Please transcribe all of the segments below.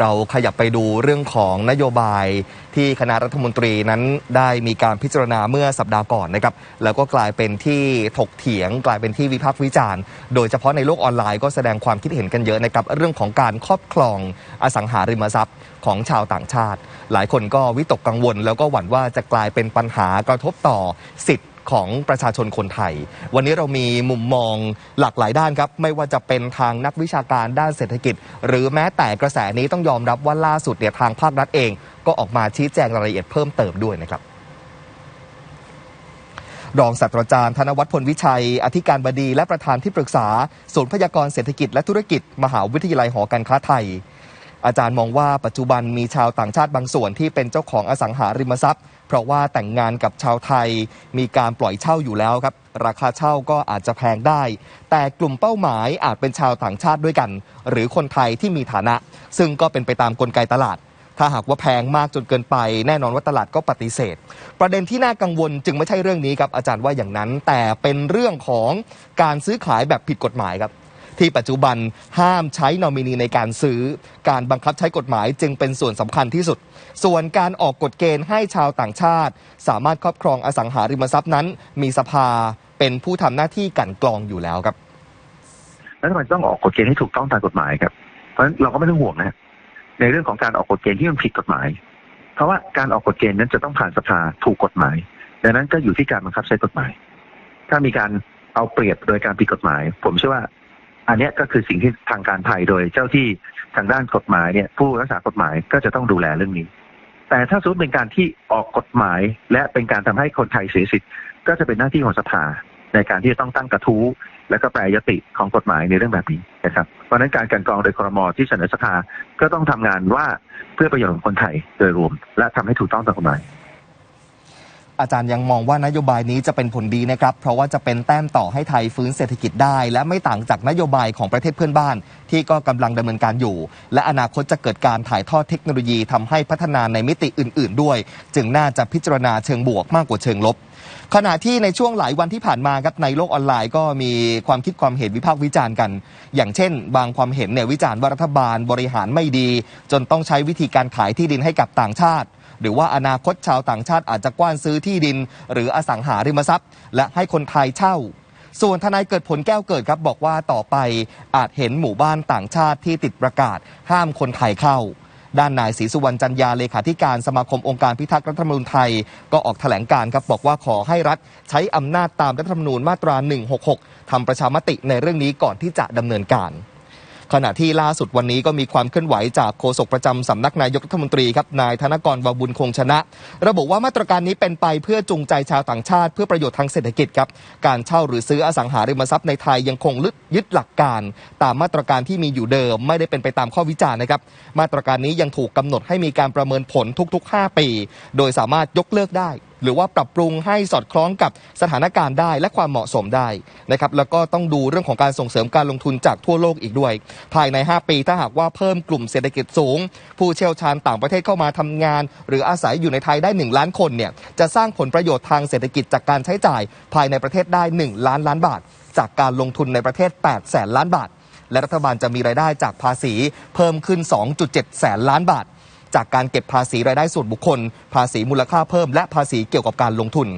เราขยับไปดูเรื่องของนโยบายที่คณะรัฐมนตรีนั้นได้มีการพิจารณาเมื่อสัปดาห์ก่อนนะครับ แล้วก็กลายเป็นที่ถกเถียง กลายเป็นที่วิพากษ์วิจารณ์ โดยเฉพาะในโลกออนไลน์ก็แสดงความคิดเห็นกันเยอะนะครับ เรื่องของการครอบครองอสังหาริมทรัพย์ของชาวต่างชาติ หลายคนก็วิตกกังวล แล้วก็หวั่นว่าจะกลายเป็นปัญหากระทบต่อสิทธิ ของประชาชนคนไทย วันนี้เรามีมุมมองหลากหลายด้านครับ ไม่ว่าจะเป็นทางนักวิชาการด้านเศรษฐกิจ หรือแม้แต่กระแสนี้ต้องยอมรับว่าล่าสุดเนี่ยทางภาครัฐเอง ก็ออกมาชี้แจงรายละเอียดเพิ่มเติมด้วยนะครับรองศาสตราจารย์ธนวัฒน์พลวิชัย อธิการบดีและประธานที่ปรึกษา ศูนย์พยากรณ์เศรษฐกิจและธุรกิจ มหาวิทยาลัยหอการค้าไทย อาจารย์มองว่าปัจจุบันมีชาวต่างชาติบางส่วนที่เป็นเจ้าของอสังหาริมทรัพย์ เพราะว่าแต่งงานกับชาวไทย มีการปล่อยเช่าอยู่แล้วครับ ราคาเช่าก็อาจจะแพงได้ แต่กลุ่มเป้าหมายอาจเป็นชาวต่างชาติด้วยกัน หรือคนไทยที่มีฐานะ ซึ่งก็เป็นไปตามกลไกตลาด ถ้าหากว่าแพงมากจนเกินไป แน่นอนว่าตลาดก็ปฏิเสธ ประเด็นที่น่ากังวลจึงไม่ใช่เรื่องนี้ครับอาจารย์ว่าอย่างนั้น แต่เป็นเรื่องของการซื้อขายแบบผิดกฎหมายครับ ที่ปัจจุบันห้ามใช้นอมินีในการซื้อ การบังคับใช้กฎหมายจึงเป็นส่วนสำคัญที่สุด ส่วนการออกกฎเกณฑ์ให้ชาวต่างชาติ สามารถครอบครองอสังหาริมทรัพย์นั้น มีสภาเป็นผู้ทำหน้าที่กันกรองอยู่แล้วครับรัฐบาลต้องออกกฎเกณฑ์ให้ถูกต้องตามกฎหมายครับ เพราะฉะนั้นเราก็ไม่ต้องห่วงนะฮะในเรื่องของการออกกฎเกณฑ์ที่มันผิดกฎหมาย เพราะว่าการออกกฎเกณฑ์นั้นจะต้องผ่านสภาถูกกฎหมาย ดังนั้นก็อยู่ที่การบังคับใช้กฎหมาย ถ้ามีการเอาเปรียบโดยการผิดกฎหมาย ผมเชื่อว่า อันนี้ก็คือสิ่งที่ทางการไทยโดยเจ้าที่ทางด้านกฎหมายเนี่ยผู้รักษากฎหมายก็จะต้องดูแลเรื่องนี้ แต่ถ้าสมมติเป็นการที่ออกกฎหมาย และเป็นการทำให้คนไทยเสียสิทธิ์ ก็จะเป็นหน้าที่ของสภาในการที่จะต้องตั้งกระทู้ และก็แปรยติของกฎหมายในเรื่องแบบนี้นะครับ เพราะฉะนั้นการกันกรองโดยครมที่เสนอสภาก็ต้องทำงานว่าเพื่อประโยชน์ของคนไทยโดยรวม และทำให้ถูกต้องตามกฎหมาย อาจารย์ยังมองว่านโยบายนี้จะเป็นผลดีนะครับ เพราะว่าจะเป็นแต้มต่อให้ไทยฟื้นเศรษฐกิจได้ และไม่ต่างจากนโยบายของประเทศเพื่อนบ้าน ที่ก็กำลังดำเนินการอยู่ และอนาคตจะเกิดการถ่ายทอดเทคโนโลยีทำให้พัฒนาในมิติอื่น ๆ ด้วย จึงน่าจะพิจารณาเชิงบวกมากกว่าเชิงลบขณะที่ในช่วงหลายวันที่ผ่านมาครับในโลกออนไลน์ก็มีความคิดความเห็นวิพากษ์วิจารณ์กัน อย่างเช่น บางความเห็นเนี่ยวิจารณ์ว่ารัฐบาลบริหารไม่ดี จนต้องใช้วิธีการขายที่ดินให้กับต่างชาติ หรือว่าอนาคตชาวต่างชาติอาจจะกว้านซื้อที่ดิน หรืออสังหาริมทรัพย์ และให้คนไทยเช่า ส่วนทนายเกิดผลแก้วเกิดครับบอกว่าต่อไปอาจเห็นหมู่บ้านต่างชาติที่ติดประกาศ ห้ามคนไทยเข้าด้านนายศรีสุวรรณจันยาเลขาธิการสมาคมองค์การพิทักษ์รัฐธรรมนูญไทย ก็ออกแถลงการครับบอกว่าขอให้รัฐใช้อำนาจตามรัฐธรรมนูญมาตรา 166ทำประชามติในเรื่องนี้ก่อนที่จะดำเนินการ ขณะที่ล่าสุดวันนี้ก็มีความเคลื่อนไหวจากโฆษกประจำสำนักนายกรัฐมนตรีครับนายธนกรวบุญคงชนะ ระบุว่ามาตรการนี้เป็นไปเพื่อจูงใจชาวต่างชาติ เพื่อประโยชน์ทางเศรษฐกิจครับการเช่าหรือซื้ออสังหาริมทรัพย์ในไทยยังคงยึดหลักการ ตามมาตรการที่มีอยู่เดิม ไม่ได้เป็นไปตามข้อวิจารณ์นะครับมาตรการนี้ยังถูกกำหนดให้มีการประเมินผลทุก ๆ 5 ปี โดยสามารถยกเลิกได้ หรือว่าปรับปรุงให้สอดคล้องกับสถานการณ์ได้และความเหมาะสมได้นะครับแล้วก็ต้องดูเรื่องของการส่งเสริมการลงทุนจากทั่วโลกอีกด้วย ภายใน 5 ปีถ้าหากว่าเพิ่มกลุ่มเศรษฐกิจสูง ผู้เชี่ยวชาญต่างประเทศเข้ามาทำงาน หรืออาศัยอยู่ในไทยได้ 1 ล้านคนเนี่ยจะสร้างผลประโยชน์ทางเศรษฐกิจจากการใช้จ่าย ภายในประเทศได้ 1 ล้านล้านบาท จากการลงทุนในประเทศ8แสนล้านบาทและรัฐบาลจะมีรายได้จากภาษีเพิ่มขึ้น 2.7 แสนล้านบาท จากการเก็บภาษีรายได้ส่วนบุคคล ภาษีมูลค่าเพิ่ม และภาษีเกี่ยวกับการลงทุน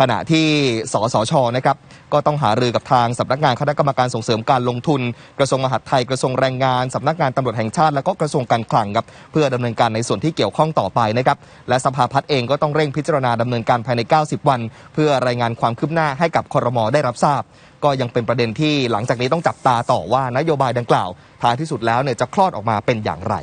ขณะที่สสชนะครับก็ต้องหารือกับทางสำนักงานคณะกรรมการส่งเสริมการลงทุน กระทรวงมหาดไทยกระทรวงแรงงานสำนักงานตำรวจแห่งชาติและก็กระทรวงการคลังครับเพื่อดำเนินการในส่วนที่เกี่ยวข้องต่อไปนะครับและสภาพัฒน์เองก็ต้องเร่งพิจารณาดำเนินการภายใน 90 วัน เพื่อรายงานความคืบหน้าให้กับคอรมอได้รับทราบ ก็ยังเป็นประเด็นที่หลังจากนี้ต้องจับตาต่อว่านโยบายดังกล่าวท้ายที่สุดแล้วเนี่ยจะคลอดออกมาเป็นอย่างไร